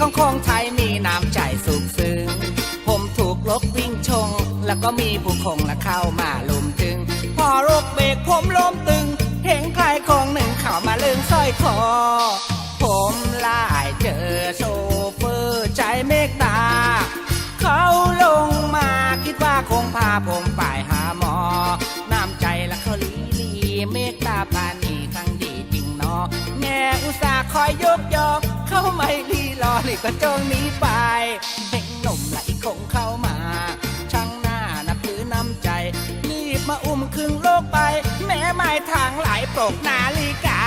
ของคนไทยมีน้ำใจสุขซึ้งผมถูกลกวิ่งชง แล้วก็มีผู้คงและเข้ามาลุมถึง พอรกเบรกผมล้มตึง เห็นใครของหนึ่งเข้ามาลึงสร้อยคอ ผมไล่เจอโซเฟอร์ใจเมฆตา เขาลงมาคิดว่าคงพาผมไปหาหมอ น้ำใจและเขาลีลีเมฆตาปานีทั้งดีจริงเนอแม่อุตส่าห์คอยยกยอก เขาไม่รีรอเลยก็จงหนีไปเห็นหนุ่มแลคงเข้ามา ช่างหน้านับถือน้ำใจ รีบมาอุ้มครึ่งโลกไป แม้ไม่ทางหลายปลกนาฬิกา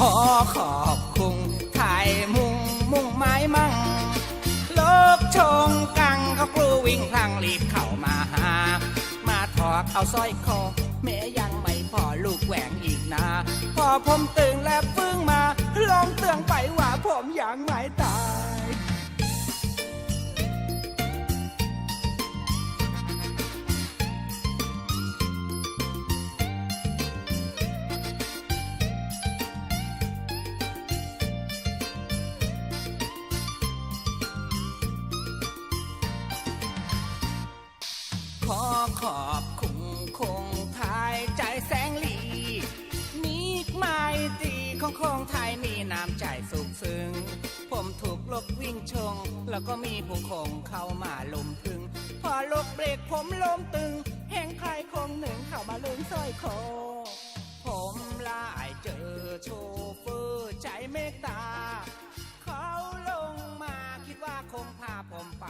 ขอขอบคุณไทยมุงมุ่งไม้มั่งโลกชงกังเขากลัววิ่งพลังรีบเข้ามาหา มาถอกเอาสร้อยคอแม้ยังไม่พอลูกแหวงอีกนะ พอผมตึงและฟึ่งมาลองเตือง ผมยังไม่ตายขอขอบคุณคง มีน้ำใจสุขซึ้ง ผมถูกลกวิ่งชง แล้วก็มีผู้คงเข้ามาลุมพึง พอลกเบรกผมลมตึง แห่งใครคงหนึ่งเข้ามาลืมสร้อยคอผมลายเจอโชเฟอร์ใจเมตตา เขาลงมาคิดว่าคงพาผมไป